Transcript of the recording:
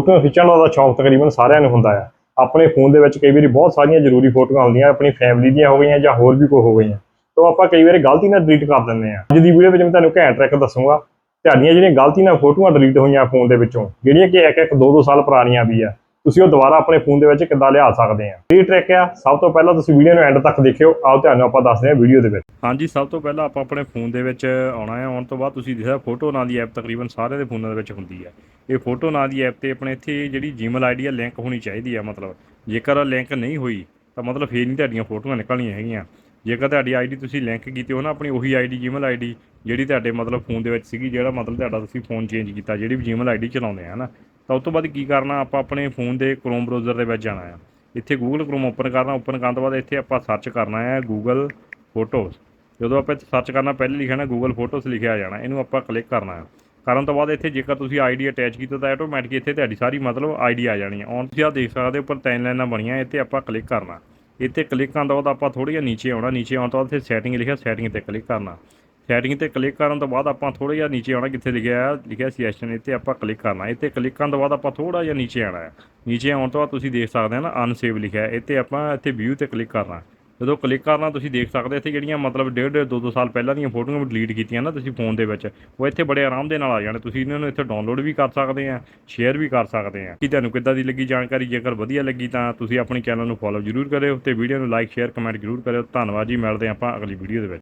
ਫੋਟੋਆਂ ਖਿੱਚਣ ਦਾ ਤਾਂ ਸ਼ੌਂਕ ਤਕਰੀਬਨ ਸਾਰਿਆਂ ਨੂੰ ਹੁੰਦਾ ਆ। ਆਪਣੇ ਫੋਨ ਦੇ ਵਿੱਚ ਕਈ ਵਾਰੀ ਬਹੁਤ ਸਾਰੀਆਂ ਜ਼ਰੂਰੀ ਫੋਟੋਆਂ ਆਉਂਦੀਆਂ, ਆਪਣੀ ਫੈਮਿਲੀ ਦੀਆਂ ਹੋ ਗਈਆਂ ਜਾਂ ਹੋਰ ਵੀ ਕੋਈ ਹੋ ਗਈਆਂ। ਤੋਂ ਆਪਾਂ ਕਈ ਵਾਰੀ ਗਲਤੀ ਨਾਲ ਡਿਲੀਟ ਕਰ ਦਿੰਦੇ ਆ। ਅੱਜ ਦੀ ਵੀਡੀਓ ਵਿੱਚ ਮੈਂ ਤੁਹਾਨੂੰ ਘੈਂਟ ਟ੍ਰਿਕ ਦੱਸੂਗਾ। ਤੁਹਾਡੀਆਂ ਜਿਹੜੀਆਂ ਗਲਤੀ ਨਾਲ ਫੋਟੋਆਂ ਡਿਲੀਟ ਹੋਈਆਂ ਫੋਨ ਦੇ ਵਿੱਚੋਂ, ਜਿਹੜੀਆਂ ਕਿ ਇੱਕ ਇੱਕ ਦੋ ਦੋ ਸਾਲ ਪੁਰਾਣੀਆਂ ਵੀ ਆ ਤੁਸੀਂ ਉਹ ਦੁਬਾਰਾ ਆਪਣੇ ਫੋਨ ਦੇ ਵਿੱਚ ਕਿੱਦਾਂ ਲਿਆ ਸਕਦੇ ਆ। ਇਹ ਟ੍ਰਿਕ ਆ। ਸਭ ਤੋਂ ਪਹਿਲਾਂ ਤੁਸੀਂ ਵੀਡੀਓ ਨੂੰ ਐਂਡ ਤੱਕ ਦੇਖਿਓ। ਆਓ ਤੁਹਾਨੂੰ ਆਪਾਂ ਦੱਸਦੇ ਹਾਂ ਵੀਡੀਓ ਦੇ ਵਿੱਚ। ਹਾਂਜੀ, ਸਭ ਤੋਂ ਪਹਿਲਾਂ ਆਪਾਂ ਆਪਣੇ ਫੋਨ ਦੇ ਵਿੱਚ ਆਉਣਾ ਹੈ। ਆਉਣ ਤੋਂ ਬਾਅਦ ਤੁਸੀਂ ਦੇਖਿਆ ਫੋਟੋ ਨਾਂ ਦੀ ਐਪ ਤਕਰੀਬਨ ਸਾਰਿਆਂ ਦੇ ਫੋਨਾਂ ਦੇ ਵਿੱਚ ਹੁੰਦੀ ਹੈ। ਇਹ ਫੋਟੋ ਨਾਂ ਦੀ ਐਪ ਤੇ ਆਪਣੇ ਇੱਥੇ ਜਿਹੜੀ ਜੀਮੇਲ ਆਈਡੀ ਆ ਲਿੰਕ ਹੋਣੀ ਚਾਹੀਦੀ ਆ ਮਤਲਬ। ਜੇਕਰ ਲਿੰਕ ਨਹੀਂ ਹੋਈ, ਤਾਂ ਮਤਲਬ ਫੇਰ ਨਹੀਂ ਤੁਹਾਡੀਆਂ ਫੋਟੋਆਂ ਨਿਕਲਣੀਆਂ ਹੈਗੀਆਂ। ਜੇਕਰ ਤੁਹਾਡੀ ਆਈਡੀ ਤੁਸੀਂ ਲਿੰਕ ਕੀਤੀ ਹੋ ਨਾ ਆਪਣੀ ਉਹੀ ਆਈਡੀ ਜੀਮੇਲ ਆਈਡੀ ਜਿਹੜੀ ਤੁਹਾਡੇ ਮਤਲਬ ਫੋਨ ਦੇ ਵਿੱਚ ਸੀਗੀ, ਜਿਹੜਾ ਮਤਲਬ ਤੁਹਾਡਾ ਤੁਸੀਂ ਫੋਨ ਚੇਂਜ ਕੀਤਾ, ਜਿਹੜੀ ਵੀ ਜੀਮੇਲ ਆਈਡੀ ਚਲਾਉਂਦੇ ਆ ਨਾ ਤਾਂ ਉਸ ਤੋਂ ਬਾਅਦ ਕੀ ਕਰਨਾ, ਆਪਾਂ ਆਪਣੇ ਫੋਨ ਦੇ ਕ੍ਰੋਮ ਬ੍ਰਾਊਜ਼ਰ ਦੇ ਵਿੱਚ ਜਾਣਾ ਆ। ਇੱਥੇ ਗੂਗਲ ਕ੍ਰੋਮ ਓਪਨ ਕਰਨਾ ਓਪਨ ਕਰਨ ਤੋਂ ਬਾਅਦ ਇੱਥੇ ਆਪਾਂ ਸਰਚ ਕਰਨਾ ਹੈ ਗੂਗਲ ਫੋਟੋਜ਼ ਜਦੋਂ ਆਪਾਂ ਸਰਚ ਕਰਨਾ, ਪਹਿਲੇ ਲਿਖਣਾ ਗੂਗਲ ਫੋਟੋਜ਼ ਲਿਖਿਆ ਜਾਣਾ, ਇਹਨੂੰ ਆਪਾਂ ਕਲਿੱਕ ਕਰਨਾ ਹੈ ਕਰਨ ਤੋਂ ਬਾਅਦ ਇੱਥੇ ਜੇਕਰ ਤੁਸੀਂ ਆਈਡੀ ਅਟੈਚ ਕੀਤਾ ਤਾਂ ਆਟੋਮੈਟਿਕ ਇੱਥੇ ਤੁਹਾਡੀ ਸਾਰੀ ਮਤਲਬ ਆਈਡੀ ਆ ਜਾਣੀ ਹੈ ਔਨ ਤੁਸੀਂ ਆ ਦੇਖ ਸਕਦੇ ਹੋ, ਉੱਪਰ ਤਿੰਨ ਲਾਈਨਾਂ ਬਣੀਆਂ, ਇੱਥੇ ਆਪਾਂ ਕਲਿੱਕ ਕਰਨਾ। ਇੱਥੇ ਕਲਿੱਕ ਕਰਨ ਤੋਂ ਬਾਅਦ ਆਪਾਂ ਥੋੜ੍ਹਾ ਜਿਹਾ ਨੀਚੇ ਆਉਣਾ, ਨੀਚੇ ਆਉਣ ਤੋਂ ਬਾਅਦ ਇੱਥੇ ਸੈਟਿੰਗ ਲਿਖਿਆ ਸੈਟਿੰਗ ਤੇ ਕਲਿੱਕ ਕਰਨਾ। ਸੈਟਿੰਗ ਤੇ ਕਲਿੱਕ ਕਰਨ ਤੋਂ ਬਾਅਦ ਆਪਾਂ ਥੋੜ੍ਹਾ ਜਿਹਾ ਨੀਚੇ ਆਉਣਾ, ਕਿੱਥੇ ਲਿਖਿਆ ਹੈ ਲਿਖਿਆ ਸੈਸ਼ਨ ਇੱਥੇ ਆਪਾਂ ਕਲਿੱਕ ਕਰਨਾ। ਇੱਥੇ ਕਲਿੱਕ ਕਰਨ ਤੋਂ ਬਾਅਦ ਆਪਾਂ ਥੋੜ੍ਹਾ ਜਿਹਾ ਨੀਚੇ ਆਉਣਾ ਹੈ ਨੀਚੇ ਆਉਣ ਤੋਂ ਬਾਅਦ ਤੁਸੀਂ ਦੇਖ ਸਕਦੇ ਹੋ ਨਾ ਅਨਸੇਵ ਲਿਖਿਆ ਹੈ ਇੱਥੇ ਆਪਾਂ ਇੱਥੇ ਵਿਊ ਤੇ ਕਲਿੱਕ ਕਰਨਾ। ਜਦੋਂ ਕਲਿੱਕ ਕਰਨਾ, ਤੁਸੀਂ ਦੇਖ ਸਕਦੇ ਇੱਥੇ ਜਿਹੜੀਆਂ ਮਤਲਬ ਡੇਢ ਡੇਢ, ਦੋ ਦੋ ਸਾਲ ਪਹਿਲਾਂ ਦੀਆਂ ਫੋਟੋਆਂ ਵੀ ਡਿਲੀਟ ਕੀਤੀਆਂ ਨਾ ਤੁਸੀਂ ਫੋਨ ਦੇ ਵਿੱਚ, ਉਹ ਇੱਥੇ ਬੜੇ ਆਰਾਮ ਦੇ ਨਾਲ ਆ ਜਾਣੇ। ਤੁਸੀਂ ਇਹਨਾਂ ਨੂੰ ਇੱਥੇ ਡਾਊਨਲੋਡ ਵੀ ਕਰ ਸਕਦੇ ਆ ਸ਼ੇਅਰ ਵੀ ਕਰ ਸਕਦੇ ਆ। ਕਿ ਤੁਹਾਨੂੰ ਕਿੱਦਾਂ ਦੀ ਲੱਗੀ ਜਾਣਕਾਰੀ? ਜੇਕਰ ਵਧੀਆ ਲੱਗੀ ਤਾਂ ਤੁਸੀਂ ਆਪਣੇ ਚੈਨਲ ਨੂੰ ਫੋਲੋ ਜ਼ਰੂਰ ਕਰਿਓ ਤੇ ਵੀਡੀਓ ਨੂੰ ਲਾਈਕ ਸ਼ੇਅਰ ਕਮੈਂਟ ਜ਼ਰੂਰ ਕਰਿਓ। ਧੰਨਵਾਦ ਜੀ, ਮਿਲਦੇ ਹਾਂ ਆਪਾਂ ਅਗਲੀ ਵੀਡੀਓ ਦੇ ਵਿੱਚ।